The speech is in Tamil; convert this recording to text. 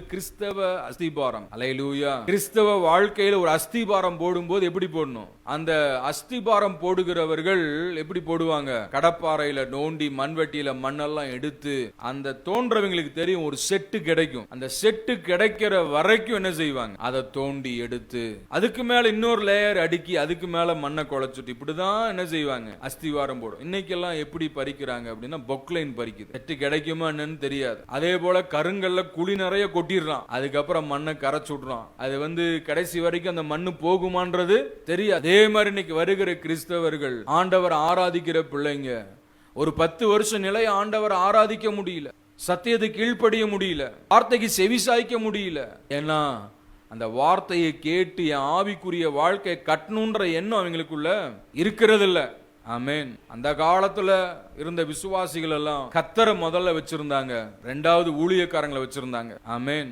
கிறிஸ்தவ அஸ்திபாரம். அலையலூயா. கிறிஸ்தவ வாழ்க்கையில ஒரு அஸ்திபாரம் போடும்போது எப்படி போடணும்? அந்த அஸ்திபாரம் போடுகிறவர்கள் எப்படி போடுவாங்க? கடப்பாறையில நோண்டி மண்வெட்டியில மண்ணெல்லாம் எடுத்து அந்த தோன்றவங்களுக்கு தெரியும் ஒரு செட்டு கிடைக்கும். அந்த செட்டு கிடைக்கிற வரைக்கும் என்ன செய்வாங்க? அதை தோண்டி எடுத்து அதுக்கு மேல இன்னொரு லேயர் அடுக்கி அதுக்கு மேல மண்ணை குழைச்சிட்டு இப்படிதான் என்ன செய்வாங்க? அஸ்திவாரம் போடும். இன்னைக்கெல்லாம் எப்படி பறிக்கிறாங்க அப்படின்னா பொக்லைன் பறிக்குது. செட்டு கிடைக்குமா என்னன்னு தெரியாது. அதே போல கருங்கல்ல குழி நிறைய கொட்டிடுறான் அதுக்கப்புறம் மண்ணை கரைச்சு விடுறான் அது வந்து கடைசி வரைக்கும் அந்த மண்ணு போகுமான்றது தெரியாது. அதே மாதிரி இன்னைக்கு வருகிற கிறிஸ்தவர்கள் ஆண்டவர் ஆராதிக்கிற பிள்ளைங்க ஒரு பத்து வருஷம் நிலைய ஆண்டவர் ஆராதிக்க முடியல. சத்தியத்தை கீழ்ப்படிய முடியல. வார்த்தைக்கு செவிசாய்க்க முடியல. ஏன்னா அந்த வார்த்தையை கேட்டு என் ஆவிக்குரிய வாழ்க்கை கட்டணுன்ற எண்ணம் அவங்களுக்குள்ள இருக்கிறதில்ல. ஆமேன். அந்த காலத்துல இருந்த விசுவாசிகள் எல்லாம் கத்தரை முதல்ல வச்சிருந்தாங்க. ரெண்டாவது ஊழியக்காரங்களை வச்சிருந்தாங்க. ஆமேன்.